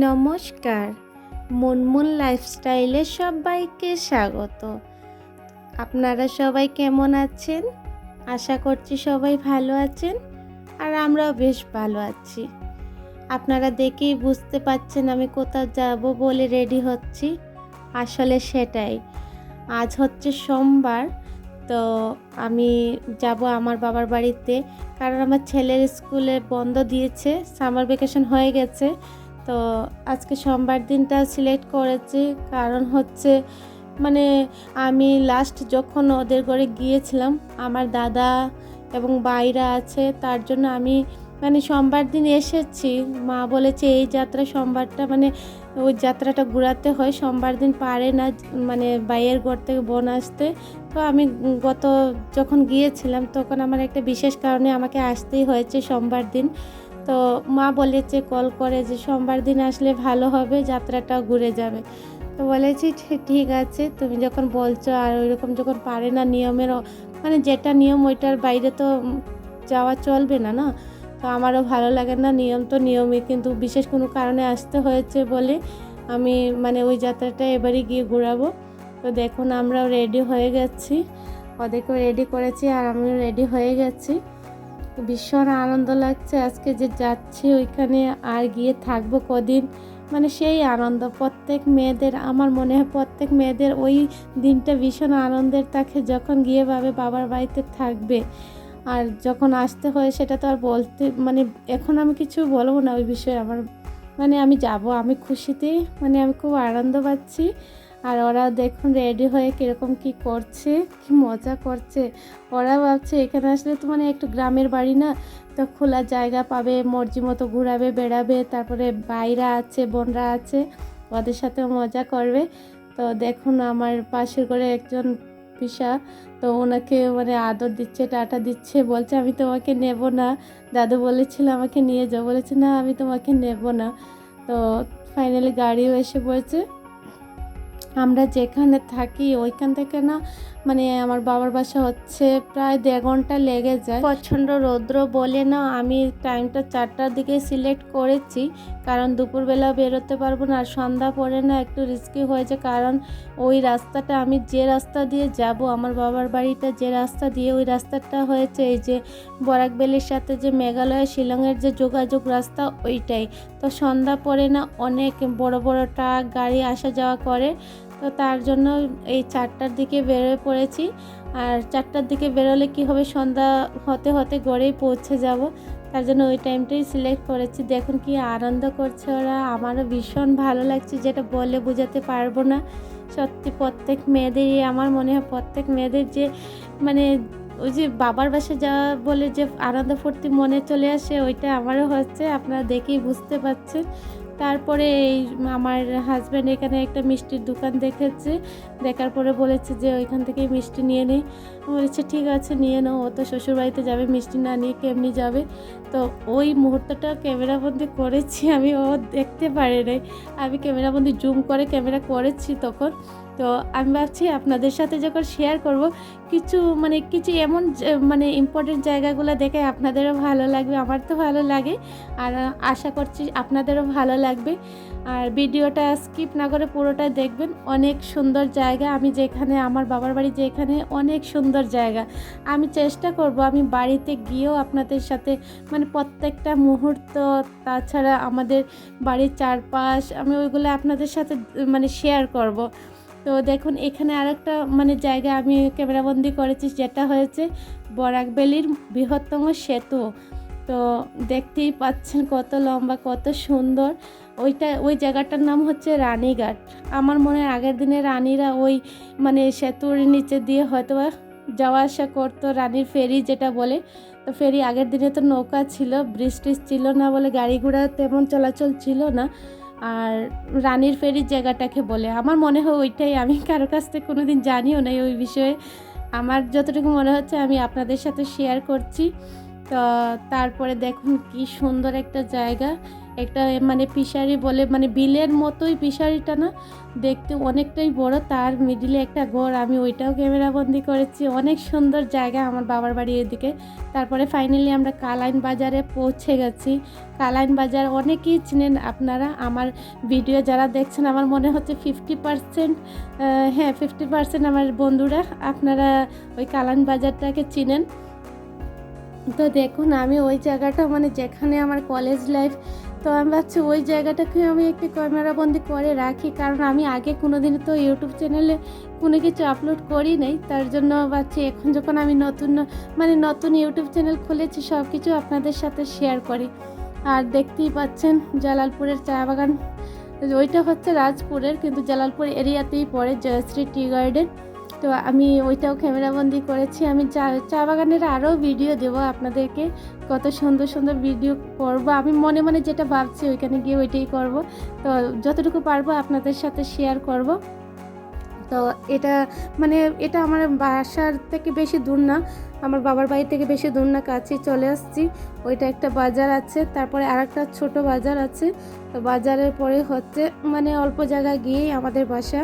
নমস্কার। মুনমুন লাইফস্টাইলে সবাইকে স্বাগত। আপনারা সবাই কেমন আছেন? আশা করছি সবাই ভালো আছেন আর আমরাও বেশ ভালো আছি। আপনারা দেখেই বুঝতে পাচ্ছেন আমি কোথাও যাব বলে রেডি হচ্ছি। আসলে সেটাই, আজ হচ্ছে সোমবার, তো আমি যাব আমার বাবার বাড়িতে। কারণ আমার ছেলের স্কুলে বন্ধ দিয়েছে, সামার ভ্যাকেশন হয়ে গেছে। তো আজকে সোমবার দিনটা সিলেক্ট করেছি। কারণ হচ্ছে মানে আমি লাস্ট যখন ওদের ঘরে গিয়েছিলাম, আমার দাদা এবং বাইরা আছে, তার জন্য আমি মানে সোমবার দিন এসেছি। মা বলেছে, এই যাত্রা সোমবারটা মানে ওই যাত্রাটা ঘোরাতে হয়। সোমবার দিন পারে না মানে বাইয়ের ঘর থেকে বোন আসতে। তো আমি গত, যখন গিয়েছিলাম, তখন আমার একটা বিশেষ কারণে আমাকে আসতেই হয়েছে সোমবার দিন। তো মা বলেছে, কল করে যে সোমবার দিন আসলে ভালো হবে, যাত্রাটাও ঘুরে যাবে। তো বলেছি ঠিক আছে, তুমি যখন বলছো, আর ওইরকম যখন পারে না নিয়মের মানে যেটা নিয়ম ওইটার বাইরে তো যাওয়া চলবে না না? তো আমারও ভালো লাগে না, নিয়ম তো নিয়মই, কিন্তু বিশেষ কোনো কারণে আসতে হয়েছে বলে আমি মানে ওই যাত্রাটা এবারই গিয়ে ঘোরাবো। তো দেখুন, আমরাও রেডি হয়ে গেছি। ওদেরকেও রেডি করেছি, আর আমিও রেডি হয়ে গেছি। ভীষণ আনন্দ লাগছে আজকে যে যাচ্ছি ওইখানে আর গিয়ে থাকব কদিন। মানে সেই আনন্দ, প্রত্যেক মেয়েদের, আমার মনে হয় প্রত্যেক মেয়েদের ওই দিনটা ভীষণ আনন্দের থাকে যখন গিয়ে ভাবে বাবার বাড়িতে থাকবে। আর যখন আসতে হয় সেটা তো আর বলতে মানে এখন আমি কিছু বলব না ওই বিষয়ে আমার। মানে আমি যাব, আমি খুশিতেই মানে আমি খুব আনন্দ পাচ্ছি। আর ওরা দেখুন রেডি হয়ে কীরকম কি করছে, কি মজা করছে। ওরা ভাবছে, এখানে আসলে তো মানে একটু গ্রামের বাড়ি না, তো খোলা জায়গা পাবে, মর্জি মতো ঘুরাবে, বেড়াবে, তারপরে বাইরা আছে, বোনরা আছে, ওদের সাথেও মজা করবে। তো দেখুন আমার পাশের করে একজন পিসা, তো ওনাকে মানে আদর দিচ্ছে, টাটা দিচ্ছে, বলছে, আমি তোমাকে নেব না। দাদু বলেছিল, আমাকে নিয়ে যাও। বলেছে, না, আমি তোমাকে নেব না। তো ফাইনালি গাড়িও এসে পড়েছে। আমরা যেখানে থাকি, ওইখান থেকে না মানে আমার বাবার বাসা হচ্ছে প্রায় দেড় ঘণ্টা লেগে যায়। প্রচণ্ড রৌদ্র বলে না, আমি টাইমটা চারটার দিকে সিলেক্ট করেছি, কারণ দুপুরবেলা বেরোতে পারব না আর সন্ধ্যা পরে না, একটু রিস্কি হয়েছে কারণ ওই রাস্তাটা, আমি যে রাস্তা দিয়ে যাব, আমার বাবার বাড়িটা যে রাস্তা দিয়ে ওই রাস্তাটা হয়েছে, এই যে বরাকবেলির সাথে যে মেঘালয় শিলংয়ের যে যোগাযোগ রাস্তা, ওইটাই। তো সন্ধ্যা পরে না, অনেক বড় বড় ট্রাক, গাড়ি আসা যাওয়া করে তো তার জন্য এই চারটার দিকে বেরোয় পড়েছি। আর চারটার দিকে বেরোলে কি হবে? সন্ধ্যা হতে হতে গড়েই পৌঁছে যাব। তার জন্য ওই টাইমটাই সিলেক্ট করেছি। দেখুন কি আনন্দ করছে ওরা। আমারও ভীষণ ভালো লাগছে। যেটা বলে বোঝাতে পারব না। সত্যি প্রত্যেক মেয়েদেরই আমার মনে হয় প্রত্যেক মেয়েদের যে মানে ওই যে বাবার বাসা যাওয়া বলে যে আনন্দ ফুর্তি মনে চলে আসে, ওইটা আমারও হচ্ছে। আপনারা দেখেই বুঝতে পারছেন। তারপরে এই আমার হাজব্যান্ড এখানে একটা মিষ্টির দোকান দেখেছে। দেখার পরে বলেছে যে ওইখান থেকে মিষ্টি নিয়ে নেই বলেছে, ঠিক আছে, নিয়ে নাও। ও তো শ্বশুরবাড়িতে যাবে, মিষ্টি না নিয়ে কেমনি যাবে? তো ওই মুহূর্তটা ক্যামেরাবন্দি করেছি। আমি ও দেখতে পারে নাই। আমি ক্যামেরাবন্দি জুম করে ক্যামেরা করেছি তখন। তো আমি ভাবছি আপনাদের সাথে যখন শেয়ার করব, কিছু মানে কিছু এমন মানে ইম্পর্টেন্ট জায়গাগুলো দেখে আপনাদেরও ভালো লাগবে, আমার তো ভালো লাগে। আর আশা করছি আপনাদেরও ভালো লাগবে। আর ভিডিওটা স্কিপ না করে পুরোটা দেখবেন। অনেক সুন্দর জায়গা। আমি যেখানে, আমার বাবার বাড়ি যেখানে, অনেক সুন্দর জায়গা। আমি চেষ্টা করব, আমি বাড়িতে গিয়েও আপনাদের সাথে মানে প্রত্যেকটা মুহূর্ত, তাছাড়া আমাদের বাড়ির চারপাশ, আমি ওইগুলো আপনাদের সাথে মানে শেয়ার করব। তো দেখুন, এখানে আরেকটা মানে জায়গা আমি ক্যামেরাবন্দি করেছি যেটা হয়েছে বরাকবেলির বৃহত্তম সেতু। তো দেখতেই পাচ্ছেন কত লম্বা, কত সুন্দর। ওইটা, ওই জায়গাটার নাম হচ্ছে রানীঘাট। আমার মনে হয় আগের দিনে রানীরা ওই মানে সেতুর নিচে দিয়ে হয়তো যাওয়া আসা করতো, রানীর ফেরি যেটা বলে। তো ফেরি আগের দিনে তো নৌকা ছিল ব্রিজ ছিল না বলে গাড়ি ঘোড়া তেমন চলাচল ছিল না। আর রানীর ফেরির জায়গাটাকে বলে। আমার মনে হয় ওইটাই। আমি কারও কাছ থেকে কোনো দিন জানিও নাই ওই বিষয়ে। আমার যতটুকু মনে হচ্ছে আমি আপনাদের সাথে শেয়ার করছি। তো, তারপরে দেখুন কি সুন্দর একটা জায়গা। একটা মানে ফিশারি বলে মানে বিলের মতোই ফিশারিটা না? দেখতে অনেকটাই বড়, তার মিডিলে একটা ঘর, আমি ওইটাও ক্যামেরাবন্দি করেছি। অনেক সুন্দর জায়গা আমার বাবার বাড়ি এদিকে। তারপরে ফাইনালি আমরা কালাইন বাজারে পৌঁছে গেছি। কালাইন বাজার অনেকেই চিনেন আপনারা, আমার ভিডিও যারা দেখছেন, আমার মনে হচ্ছে ফিফটি পার্সেন্ট হ্যাঁ ফিফটি পার্সেন্ট আমার বন্ধুরা, আপনারা ওই কালাইন বাজারটাকে চিনেন। তো দেখুন, আমি ওই জায়গাটা মানে যেখানে আমার কলেজ লাইফ তো আমি ভাবছি ওই জায়গাটাকে আমি একটু ক্যামেরাবন্দি করে রাখি, কারণ আমি আগে কোনো দিন তো ইউটিউব চ্যানেলে কোনো কিছু আপলোড করি নাই। তার জন্য ভাবছি এখন যখন আমি নতুন মানে নতুন ইউটিউব চ্যানেল খুলেছি সব কিছু আপনাদের সাথে শেয়ার করি। আর দেখতেই পাচ্ছেন জালালপুরের চা বাগান, ওইটা হচ্ছে রাজপুরের, কিন্তু জালালপুর এরিয়াতেই পড়ে জয়শ্রী টি গার্ডেন। তো আমি ওইটাও ক্যামেরাবন্দি করেছি। আমি চা চা বাগানের আরও ভিডিও দেবো আপনাদেরকে। কত সুন্দর সুন্দর ভিডিও করব। আমি মনে মনে যেটা ভাবছি ওইখানে গিয়ে ওইটাই করব। তো যতটুকু পারব আপনাদের সাথে শেয়ার করব। তো এটা মানে এটা আমার বাসার থেকে বেশি দূর না। আমার বাবার বাড়ি থেকে বেশি দূর না কাছে চলে আসছি। ওইটা একটা বাজার আছে, তারপরে আর একটা ছোটো বাজার আছে। তো বাজারের পরে হচ্ছে মানে অল্প জায়গা গিয়েই আমাদের বাসা।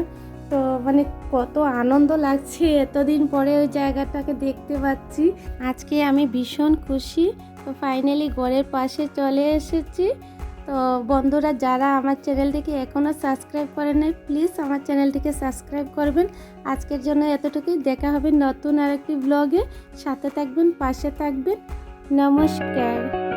তো মানে কত আনন্দ লাগছে এতদিন পরে ওই জায়গাটাকে দেখতে পাচ্ছি। আজকে আমি ভীষণ খুশি। তো ফাইনালি ঘরের পাশে চলে এসেছি। তো বন্ধুরা, যারা আমার চ্যানেলটিকে এখনও সাবস্ক্রাইব করে নাই প্লিজ আমার চ্যানেলটিকে সাবস্ক্রাইব করবেন। আজকের জন্য এতটুকুই। দেখা হবে নতুন আরেকটি ব্লগে সাথে থাকবেন, পাশে থাকবেন। নমস্কার।